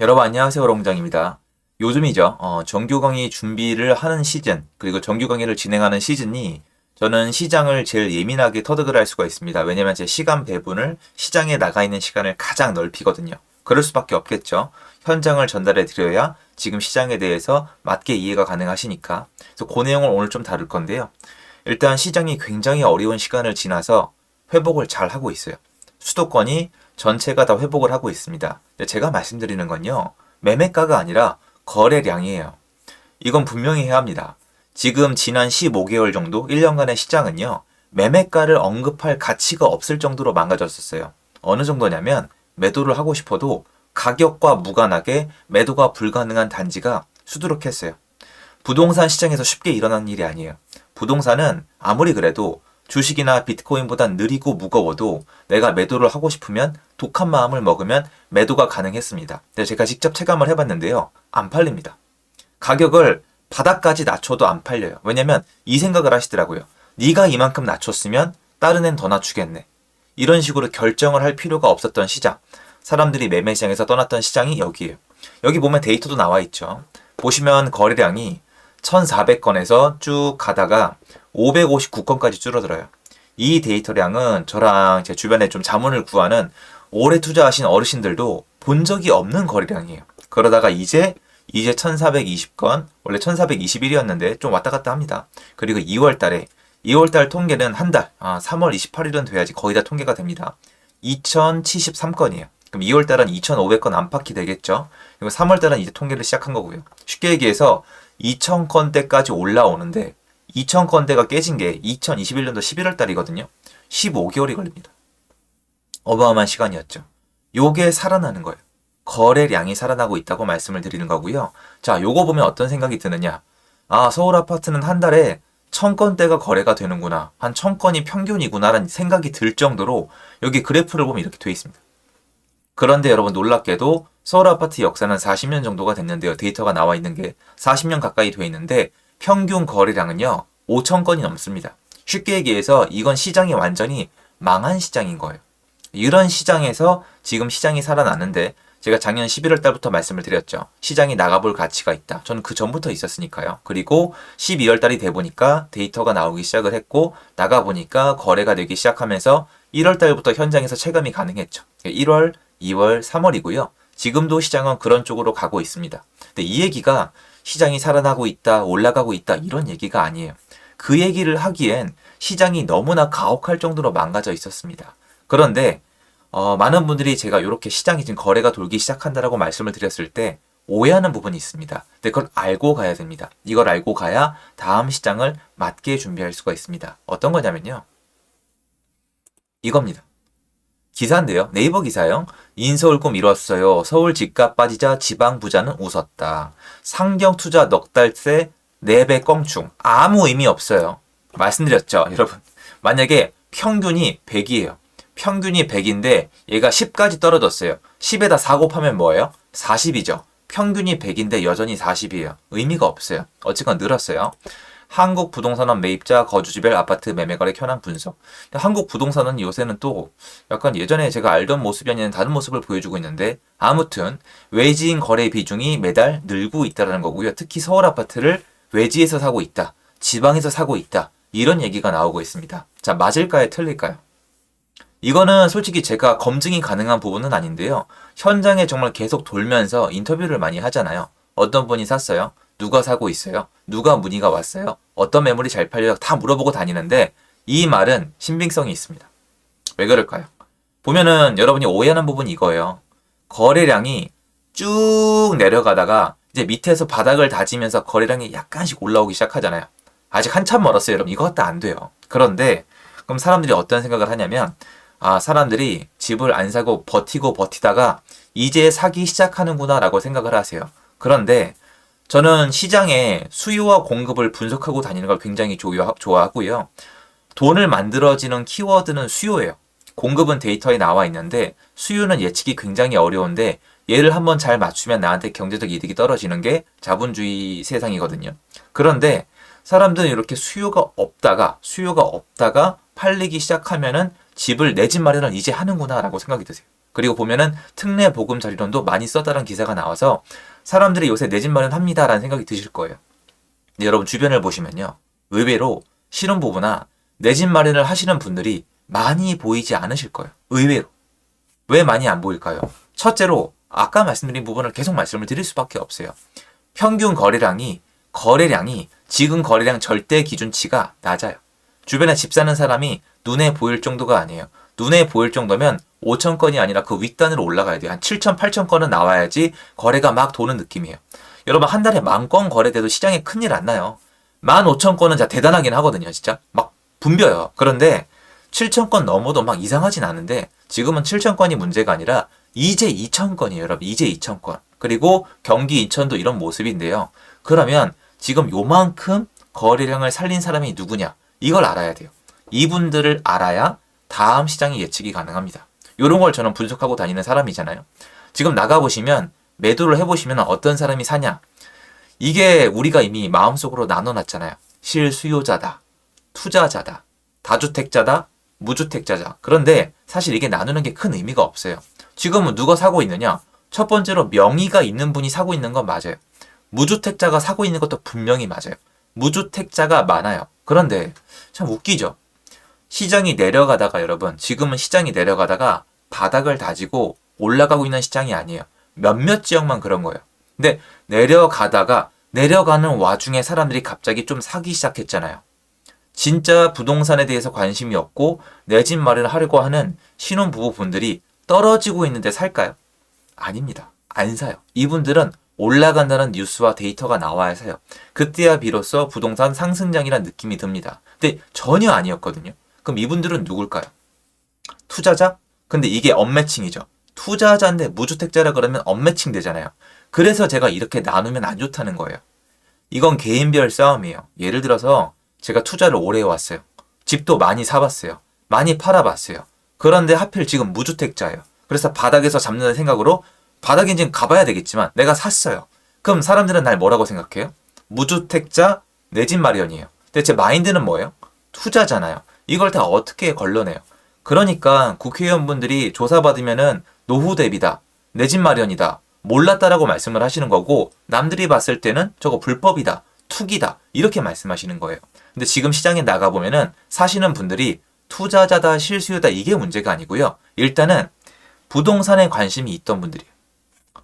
여러분 안녕하세요 롱장입니다. 요즘이죠. 어, 정규 강의 준비를 하는 시즌 그리고 정규 강의를 진행하는 시즌이 저는 시장을 제일 예민하게 터득을 할 수가 있습니다. 왜냐면 제 시간 배분을 시장에 나가 있는 시간을 가장 넓히거든요. 그럴 수밖에 없겠죠. 현장을 전달해 드려야 지금 시장에 대해서 맞게 이해가 가능하시니까. 그래서 그 내용을 오늘 좀 다룰 건데요. 일단 시장이 굉장히 어려운 시간을 지나서 회복을 잘 하고 있어요. 수도권이 전체가 다 회복을 하고 있습니다. 제가 말씀드리는 건요. 매매가가 아니라 거래량이에요. 이건 분명히 해야 합니다. 지금 지난 15개월 정도 1년간의 시장은요. 매매가를 언급할 가치가 없을 정도로 망가졌었어요. 어느 정도냐면 매도를 하고 싶어도 가격과 무관하게 매도가 불가능한 단지가 수두룩했어요. 부동산 시장에서 쉽게 일어나는 일이 아니에요. 부동산은 아무리 그래도 주식이나 비트코인보단 느리고 무거워도 내가 매도를 하고 싶으면 독한 마음을 먹으면 매도가 가능했습니다. 근데 제가 직접 체감을 해봤는데요. 안 팔립니다. 가격을 바닥까지 낮춰도 안 팔려요. 왜냐면 이 생각을 하시더라고요. 네가 이만큼 낮췄으면 다른 애는 더 낮추겠네. 이런 식으로 결정을 할 필요가 없었던 시장. 사람들이 매매 시장에서 떠났던 시장이 여기에요. 여기 보면 데이터도 나와 있죠. 보시면 거래량이 1,400건에서 쭉 가다가 559건까지 줄어들어요. 이 데이터량은 저랑 제 주변에 좀 자문을 구하는 오래 투자하신 어르신들도 본 적이 없는 거래량이에요. 그러다가 이제 이제 1420건, 원래 1421이었는데 좀 왔다 갔다 합니다. 그리고 2월 달에 2월 달 통계는 한 달, 아, 3월 28일은 돼야지 거의 다 통계가 됩니다. 2073건이에요. 그럼 2월 달은 2500건 안팎이 되겠죠. 그리고 3월 달은 이제 통계를 시작한 거고요. 쉽게 얘기해서 2000건대까지 올라오는데 2000건대가 깨진 게 2021년도 11월 달이거든요. 15개월이 걸립니다. 어마어마한 시간이었죠. 요게 살아나는 거예요. 거래량이 살아나고 있다고 말씀을 드리는 거고요. 자, 요거 보면 어떤 생각이 드느냐. 아, 서울 아파트는 한 달에 1000건대가 거래가 되는구나. 한 1000건이 평균이구나라는 생각이 들 정도로 여기 그래프를 보면 이렇게 돼 있습니다. 그런데 여러분 놀랍게도 서울 아파트 역사는 40년 정도가 됐는데요. 데이터가 나와 있는 게 40년 가까이 돼 있는데 평균 거래량은요. 5천 건이 넘습니다. 쉽게 얘기해서 이건 시장이 완전히 망한 시장인 거예요. 이런 시장에서 지금 시장이 살아나는데 제가 작년 11월 달부터 말씀을 드렸죠. 시장이 나가볼 가치가 있다. 저는 그 전부터 있었으니까요. 그리고 12월 달이 돼 보니까 데이터가 나오기 시작을 했고 나가 보니까 거래가 되기 시작하면서 1월 달부터 현장에서 체감이 가능했죠. 1월, 2월, 3월이고요. 지금도 시장은 그런 쪽으로 가고 있습니다. 근데 이 얘기가 시장이 살아나고 있다, 올라가고 있다, 이런 얘기가 아니에요. 그 얘기를 하기엔 시장이 너무나 가혹할 정도로 망가져 있었습니다. 그런데, 어, 많은 분들이 제가 이렇게 시장이 지금 거래가 돌기 시작한다라고 말씀을 드렸을 때 오해하는 부분이 있습니다. 근데 그걸 알고 가야 됩니다. 이걸 알고 가야 다음 시장을 맞게 준비할 수가 있습니다. 어떤 거냐면요. 이겁니다. 기사인데요. 네이버 기사요. 인서울 꿈 이뤘어요. 서울 집값 빠지자 지방 부자는 웃었다. 상경 투자 넉 달새 4배 껑충. 아무 의미 없어요. 말씀드렸죠, 여러분. 만약에 평균이 100이에요. 평균이 100인데 얘가 10까지 떨어졌어요. 10에다 4 곱하면 뭐예요? 40이죠. 평균이 100인데 여전히 40이에요. 의미가 없어요. 어쨌건 늘었어요. 한국 부동산원 매입자 거주지별 아파트 매매거래 현황 분석. 한국 부동산은 요새는 또 약간 예전에 제가 알던 모습이 아닌 다른 모습을 보여주고 있는데 아무튼 외지인 거래 비중이 매달 늘고 있다는 거고요. 특히 서울 아파트를 외지에서 사고 있다. 지방에서 사고 있다. 이런 얘기가 나오고 있습니다. 자, 맞을까요? 틀릴까요? 이거는 솔직히 제가 검증이 가능한 부분은 아닌데요. 현장에 정말 계속 돌면서 인터뷰를 많이 하잖아요. 어떤 분이 샀어요? 누가 사고 있어요? 누가 문의가 왔어요? 어떤 매물이 잘 팔려요? 다 물어보고 다니는데 이 말은 신빙성이 있습니다. 왜 그럴까요? 보면은 여러분이 오해하는 부분이 이거예요. 거래량이 쭉 내려가다가 이제 밑에서 바닥을 다지면서 거래량이 약간씩 올라오기 시작하잖아요. 아직 한참 멀었어요, 여러분. 이거 갖다 안 돼요. 그런데 그럼 사람들이 어떤 생각을 하냐면 아, 사람들이 집을 안 사고 버티고 버티다가 이제 사기 시작하는구나라고 생각을 하세요. 그런데 저는 시장의 수요와 공급을 분석하고 다니는 걸 굉장히 좋아하고요. 돈을 만들어지는 키워드는 수요예요. 공급은 데이터에 나와 있는데 수요는 예측이 굉장히 어려운데 얘를 한번 잘 맞추면 나한테 경제적 이득이 떨어지는 게 자본주의 세상이거든요. 그런데 사람들은 이렇게 수요가 없다가 수요가 없다가 팔리기 시작하면은 집을 내 집 마련을 이제 하는구나라고 생각이 드세요. 그리고 보면은 특례 보금자리론도 많이 써다란 기사가 나와서 사람들이 요새 내 집 마련합니다라는 생각이 드실 거예요. 근데 여러분 주변을 보시면요. 의외로 신혼부부나 내 집 마련을 하시는 분들이 많이 보이지 않으실 거예요. 의외로. 왜 많이 안 보일까요? 첫째로 아까 말씀드린 부분을 계속 말씀을 드릴 수밖에 없어요. 평균 거래량이 거래량이 지금 거래량 절대 기준치가 낮아요. 주변에 집 사는 사람이 눈에 보일 정도가 아니에요. 눈에 보일 정도면 5천 건이 아니라 그 윗단으로 올라가야 돼요. 한 7천, 8천 건은 나와야지 거래가 막 도는 느낌이에요. 여러분 한 달에 만 건 거래돼도 시장에 큰일 안 나요. 만 5천 건은 진짜 대단하긴 하거든요. 진짜 막 붐벼요. 그런데 7천 건 넘어도 막 이상하진 않은데 지금은 7천 건이 문제가 아니라 이제 2천 건이에요. 여러분 이제 2천 건. 그리고 경기 인천도 이런 모습인데요. 그러면 지금 요만큼 거래량을 살린 사람이 누구냐? 이걸 알아야 돼요. 이분들을 알아야 다음 시장의 예측이 가능합니다. 이런 걸 저는 분석하고 다니는 사람이잖아요. 지금 나가보시면 매도를 해보시면 어떤 사람이 사냐? 이게 우리가 이미 마음속으로 나눠놨잖아요. 실수요자다, 투자자다, 다주택자다, 무주택자자. 그런데 사실 이게 나누는 게 큰 의미가 없어요. 지금은 누가 사고 있느냐? 첫 번째로 명의가 있는 분이 사고 있는 건 맞아요. 무주택자가 사고 있는 것도 분명히 맞아요. 무주택자가 많아요. 그런데 참 웃기죠. 시장이 내려가다가 여러분, 지금은 시장이 내려가다가 바닥을 다지고 올라가고 있는 시장이 아니에요. 몇몇 지역만 그런 거예요. 근데 내려가다가 내려가는 와중에 사람들이 갑자기 좀 사기 시작했잖아요. 진짜 부동산에 대해서 관심이 없고 내 집 마련을 하려고 하는 신혼부부분들이 떨어지고 있는데 살까요? 아닙니다. 안 사요. 이분들은 올라간다는 뉴스와 데이터가 나와야 사요. 그때야 비로소 부동산 상승장이라는 느낌이 듭니다. 근데 전혀 아니었거든요. 그럼 이분들은 누굴까요? 투자자? 근데 이게 언매칭이죠. 투자자인데 무주택자라 그러면 언매칭 되잖아요. 그래서 제가 이렇게 나누면 안 좋다는 거예요. 이건 개인별 싸움이에요. 예를 들어서 제가 투자를 오래 해왔어요. 집도 많이 사봤어요. 많이 팔아봤어요. 그런데 하필 지금 무주택자예요. 그래서 바닥에서 잡는다는 생각으로 바닥에 지금 가봐야 되겠지만 내가 샀어요. 그럼 사람들은 날 뭐라고 생각해요? 무주택자 내 집 마련이에요. 대체 마인드는 뭐예요? 투자잖아요. 이걸 다 어떻게 걸러내요? 그러니까 국회의원분들이 조사받으면은 노후 대비다. 내 집 마련이다. 몰랐다라고 말씀을 하시는 거고 남들이 봤을 때는 저거 불법이다. 투기다. 이렇게 말씀하시는 거예요. 근데 지금 시장에 나가 보면은 사시는 분들이 투자자다, 실수요다 이게 문제가 아니고요. 일단은 부동산에 관심이 있던 분들이에요.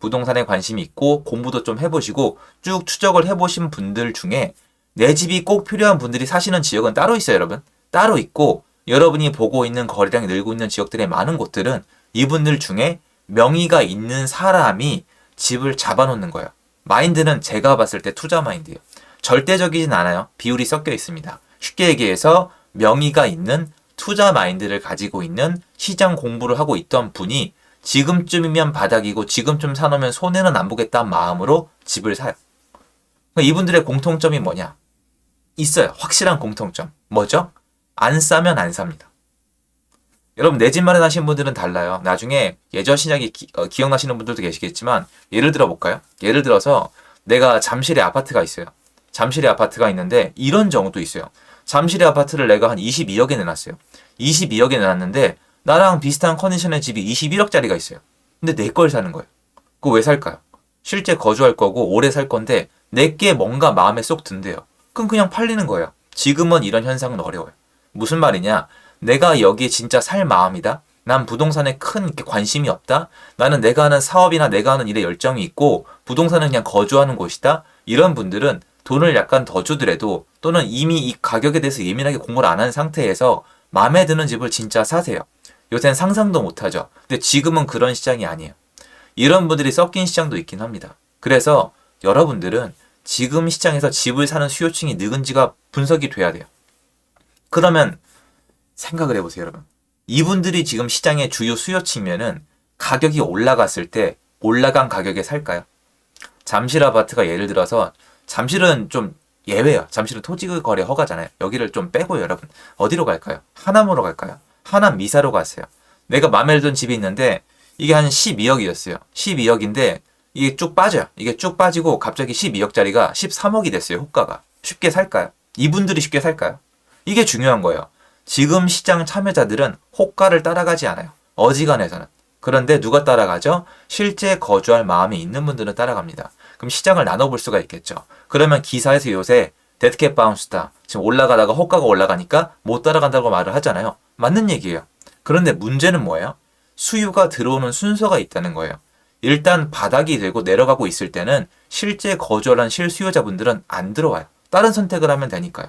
부동산에 관심이 있고 공부도 좀 해보시고 쭉 추적을 해보신 분들 중에 내 집이 꼭 필요한 분들이 사시는 지역은 따로 있어요, 여러분. 따로 있고 여러분이 보고 있는 거래량이 늘고 있는 지역들의 많은 곳들은 이분들 중에 명의가 있는 사람이 집을 잡아놓는 거예요. 마인드는 제가 봤을 때 투자 마인드예요. 절대적이진 않아요. 비율이 섞여 있습니다. 쉽게 얘기해서 명의가 있는 투자 마인드를 가지고 있는 시장 공부를 하고 있던 분이 지금쯤이면 바닥이고 지금쯤 사놓으면 손해는 안 보겠다는 마음으로 집을 사요. 그러니까 이분들의 공통점이 뭐냐? 있어요. 확실한 공통점. 뭐죠? 안 싸면 안 삽니다. 여러분 내 집 마련하신 분들은 달라요. 나중에 예전 시장이 기, 어, 기억나시는 분들도 계시겠지만 예를 들어 볼까요? 예를 들어서 내가 잠실에 아파트가 있어요. 잠실에 아파트가 있는데 이런 경우도 있어요. 잠실에 아파트를 내가 한 22억에 내놨어요. 22억에 내놨는데 나랑 비슷한 컨디션의 집이 21억짜리가 있어요. 근데 내 걸 사는 거예요. 그거 왜 살까요? 실제 거주할 거고 오래 살 건데 내게 뭔가 마음에 쏙 든대요. 그럼 그냥 팔리는 거예요. 지금은 이런 현상은 어려워요. 무슨 말이냐? 내가 여기에 진짜 살 마음이다. 난 부동산에 큰 관심이 없다. 나는 내가 하는 사업이나 내가 하는 일에 열정이 있고 부동산은 그냥 거주하는 곳이다. 이런 분들은 돈을 약간 더 주더라도 또는 이미 이 가격에 대해서 예민하게 공부를 안 한 상태에서 마음에 드는 집을 진짜 사세요. 요새는 상상도 못하죠. 근데 지금은 그런 시장이 아니에요. 이런 분들이 섞인 시장도 있긴 합니다. 그래서 여러분들은 지금 시장에서 집을 사는 수요층이 누군지가 분석이 돼야 돼요. 그러면 생각을 해보세요, 여러분. 이분들이 지금 시장의 주요 수요층이면은 가격이 올라갔을 때 올라간 가격에 살까요? 잠실 아파트가 예를 들어서 잠실은 좀 예외야. 잠실은 토지 거래 허가잖아요. 여기를 좀 빼고 여러분 어디로 갈까요? 하남으로 갈까요? 하남 미사로 갔어요. 내가 마음에 들던 집이 있는데 이게 한 12억이었어요. 12억인데 이게 쭉 빠져요. 이게 쭉 빠지고 갑자기 12억짜리가 13억이 됐어요. 호가가. 쉽게 살까요? 이분들이 쉽게 살까요? 이게 중요한 거예요. 지금 시장 참여자들은 호가를 따라가지 않아요. 어지간해서는. 그런데 누가 따라가죠? 실제 거주할 마음이 있는 분들은 따라갑니다. 그럼 시장을 나눠볼 수가 있겠죠. 그러면 기사에서 요새 데드캣 바운스다. 지금 올라가다가 호가가 올라가니까 못 따라간다고 말을 하잖아요. 맞는 얘기예요. 그런데 문제는 뭐예요? 수요가 들어오는 순서가 있다는 거예요. 일단 바닥이 되고 내려가고 있을 때는 실제 거주한 실수요자분들은 안 들어와요. 다른 선택을 하면 되니까요.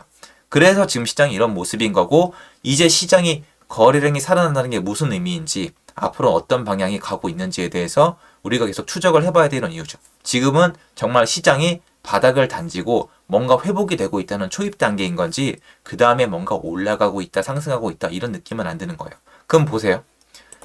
그래서 지금 시장이 이런 모습인 거고 이제 시장이 거래량이 살아난다는 게 무슨 의미인지 앞으로 어떤 방향이 가고 있는지에 대해서 우리가 계속 추적을 해봐야 되는 이유죠. 지금은 정말 시장이 바닥을 단지고 뭔가 회복이 되고 있다는 초입 단계인 건지 그 다음에 뭔가 올라가고 있다 상승하고 있다 이런 느낌은 안 드는 거예요. 그럼 보세요.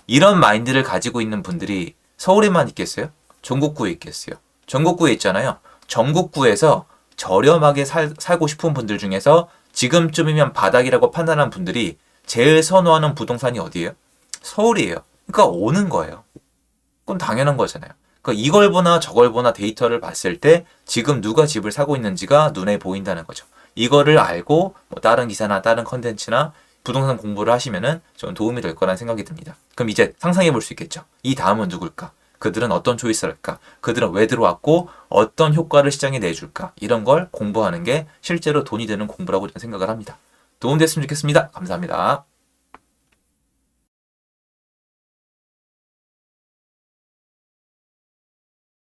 이런 마인드를 가지고 있는 분들이 서울에만 있겠어요? 전국구에 있겠어요? 전국구에 있잖아요. 전국구에서 저렴하게 살, 살고 싶은 분들 중에서 지금쯤이면 바닥이라고 판단한 분들이 제일 선호하는 부동산이 어디예요? 서울이에요. 그러니까 오는 거예요. 그럼 당연한 거잖아요. 그러니까 이걸 보나 저걸 보나 데이터를 봤을 때 지금 누가 집을 사고 있는지가 눈에 보인다는 거죠. 이거를 알고 뭐 다른 기사나 다른 컨텐츠나 부동산 공부를 하시면은 좀 도움이 될 거라는 생각이 듭니다. 그럼 이제 상상해 볼 수 있겠죠. 이 다음은 누굴까? 그들은 어떤 초이스를 할까? 그들은 왜 들어왔고 어떤 효과를 시장에 내줄까? 이런 걸 공부하는 게 실제로 돈이 되는 공부라고 생각을 합니다. 도움됐으면 좋겠습니다. 감사합니다.